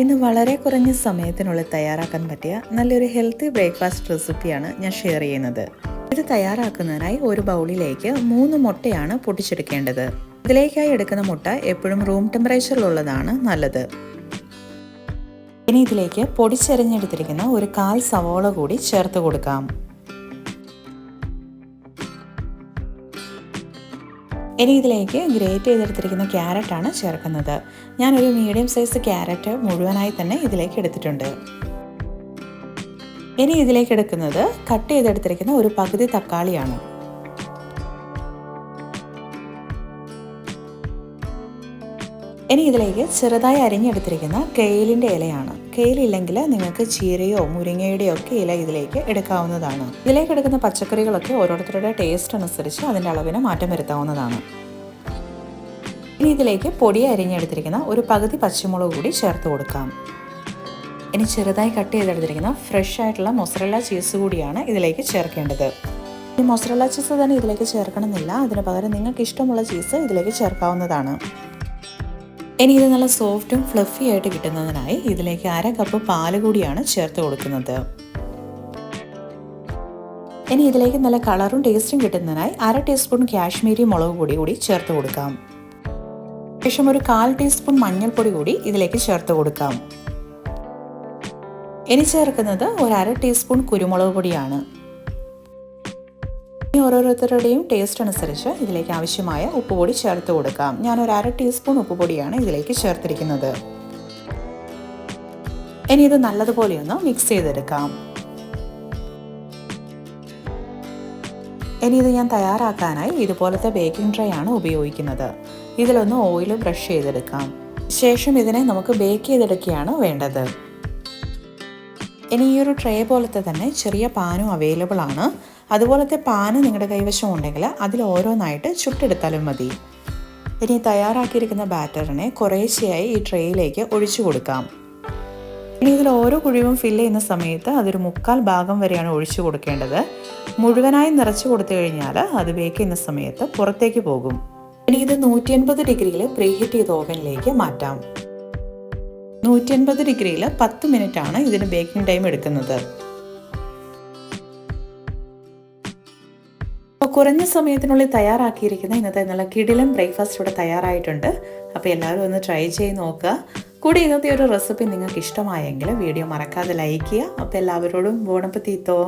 ഇന്ന് വളരെ കുറഞ്ഞ സമയത്തിനുള്ളിൽ തയ്യാറാക്കാൻ പറ്റിയ നല്ലൊരു ഹെൽത്തി ബ്രേക്ക്ഫാസ്റ്റ് റെസിപ്പിയാണ് ഞാൻ ഷെയർ ചെയ്യുന്നത്. ഇത് തയ്യാറാക്കുന്നതിനായി ഒരു ബൗളിലേക്ക് മൂന്ന് മുട്ടയാണ് പൊട്ടിച്ചെടുക്കേണ്ടത്. ഇതിലേക്കായി എടുക്കുന്ന മുട്ട എപ്പോഴും റൂം ടെമ്പറേച്ചറിലുള്ളതാണ് നല്ലത്. ഇനി ഇതിലേക്ക് പൊടിച്ചെറിഞ്ഞെടുത്തിരിക്കുന്ന ഒരു കാൽ സവോള കൂടി ചേർത്ത് കൊടുക്കാം. ഇനി ഇതിലേക്ക് ഗ്രേറ്റ് ചെയ്തെടുത്തിരിക്കുന്ന ക്യാരറ്റാണ് ചേർക്കുന്നത്. ഞാനൊരു മീഡിയം സൈസ് ക്യാരറ്റ് മുഴുവനായി തന്നെ ഇതിലേക്ക് എടുത്തിട്ടുണ്ട്. ഇനി ഇതിലേക്ക് എടുക്കുന്നത് കട്ട് ചെയ്തെടുത്തിരിക്കുന്ന ഒരു പകുതി തക്കാളിയാണ്. ഇനി ഇതിലേക്ക് ചെറുതായി അരിഞ്ഞെടുത്തിരിക്കുന്ന കെയിലിന്റെ ഇലയാണ്. കെയിലില്ലെങ്കിൽ നിങ്ങൾക്ക് ചീരയോ മുരിങ്ങയുടെയോ ഒക്കെ ഇല ഇതിലേക്ക് എടുക്കാവുന്നതാണ്. ഇതിലേക്ക് എടുക്കുന്ന പച്ചക്കറികളൊക്കെ ഓരോരുത്തരുടെ ടേസ്റ്റ് അനുസരിച്ച് അതിന്റെ അളവിന് മാറ്റം വരുത്താവുന്നതാണ്. ഇനി ഇതിലേക്ക് പൊടി അരിഞ്ഞെടുത്തിരിക്കുന്ന ഒരു പകുതി പച്ചമുളക് കൂടി ചേർത്ത് കൊടുക്കാം. ഇനി ചെറുതായി കട്ട് ചെയ്തെടുത്തിരിക്കുന്ന ഫ്രഷ് ആയിട്ടുള്ള മൊസറല്ല ചീസ് കൂടിയാണ് ഇതിലേക്ക് ചേർക്കേണ്ടത്. ഈ മൊസറല്ല ചീസ് തന്നെ ഇതിലേക്ക് ചേർക്കണമെന്നില്ല. അതിന് പകരം നിങ്ങൾക്ക് ഇഷ്ടമുള്ള ചീസ് ഇതിലേക്ക് ചേർക്കാവുന്നതാണ്. ഇത് നല്ല സോഫ്റ്റും ഫ്ലഫി ആയിട്ട് കിട്ടുന്നതിനായി ഇതിലേക്ക് അര കപ്പ് പാൽ കൂടിയാണ് ചേർത്ത് കൊടുക്കുന്നത്. ഇനി ഇതിലേക്ക് നല്ല കളറും ടേസ്റ്റും കിട്ടുന്നതിനായി അര ടീസ്പൂൺ കാശ്മീരി മുളക് പൊടി കൂടി ചേർത്ത് കൊടുക്കാം. ശേഷം ഒരു കാൽ ടീസ്പൂൺ മഞ്ഞൾപ്പൊടി കൂടി ഇതിലേക്ക് ചേർത്ത് കൊടുക്കാം. ഇനി ചേർക്കുന്നത് ഒരു അര ടീസ്പൂൺ കുരുമുളക് പൊടിയാണ്. ഓരോരുത്തരുടെയും ടേസ്റ്റ് അനുസരിച്ച് ഇതിലേക്ക് ആവശ്യമായ ഉപ്പുപൊടി ചേർത്ത് കൊടുക്കാം. ഞാൻ ഒരു അര ടീസ്പൂൺ ഉപ്പുപൊടിയാണ് ഇതിലേക്ക് ചേർത്തിരിക്കുന്നത്. ഇനി ഇത് നല്ലതുപോലെ ഒന്ന് മിക്സ് ചെയ്തെടുക്കാം. ഇനി ഇത് ഞാൻ തയ്യാറാക്കാനായി ഇതുപോലത്തെ ബേക്കിംഗ് ട്രേ ആണ് ഉപയോഗിക്കുന്നത്. ഇതിലൊന്ന് ഓയിൽ ബ്രഷ് ചെയ്തെടുക്കാം. ശേഷം ഇതിനെ നമുക്ക് ബേക്ക് ചെയ്തെടുക്കുകയാണ് വേണ്ടത്. ഇനി ഈ ഒരു ട്രേ പോലത്തെ തന്നെ ചെറിയ പാനും അവൈലബിൾ ആണ്. അതുപോലത്തെ പാന് നിങ്ങളുടെ കൈവശം ഉണ്ടെങ്കിൽ അതിൽ ഓരോന്നായിട്ട് ചുട്ടെടുത്താലും മതി. ഇനി തയ്യാറാക്കിയിരിക്കുന്ന ബാറ്ററിനെ കുറേശ്ശെയായി ഈ ട്രേയിലേക്ക് ഒഴിച്ചു കൊടുക്കാം. ഇനി ഇതിൽ ഓരോ കുഴിവും ഫില്ല് ചെയ്യുന്ന സമയത്ത് അതൊരു മുക്കാൽ ഭാഗം വരെയാണ് ഒഴിച്ചു കൊടുക്കേണ്ടത്. മുഴുവനായി നിറച്ചു കൊടുത്തു കഴിഞ്ഞാൽ അത് ബേക്ക് ചെയ്യുന്ന സമയത്ത് പുറത്തേക്ക് പോകും. ഇനി ഇത് നൂറ്റി അൻപത് ഡിഗ്രിയിൽ പ്രീഹീറ്റ് ചെയ്ത ഓവനിലേക്ക് മാറ്റാം. നൂറ്റി അൻപത് ഡിഗ്രിയിൽ പത്ത് മിനിറ്റ് ആണ് ഇതിന് ബേക്കിംഗ് ടൈം എടുക്കുന്നത്. അപ്പോൾ കുറഞ്ഞ സമയത്തിനുള്ളിൽ തയ്യാറാക്കിയിരിക്കുന്ന ഇന്നത്തെ നല്ല കിടിലം ബ്രേക്ക്ഫാസ്റ്റ് ഇവിടെ തയ്യാറായിട്ടുണ്ട്. അപ്പോൾ എല്ലാവരും ഒന്ന് ട്രൈ ചെയ്ത് നോക്കുക. കൂടി ഇന്നത്തെ ഒരു റെസിപ്പി നിങ്ങൾക്ക് ഇഷ്ടമായെങ്കിൽ വീഡിയോ മറക്കാതെ ലൈക്ക് ചെയ്യുക. അപ്പോൾ എല്ലാവരോടും ബോണപ്പത്തീത്തോ.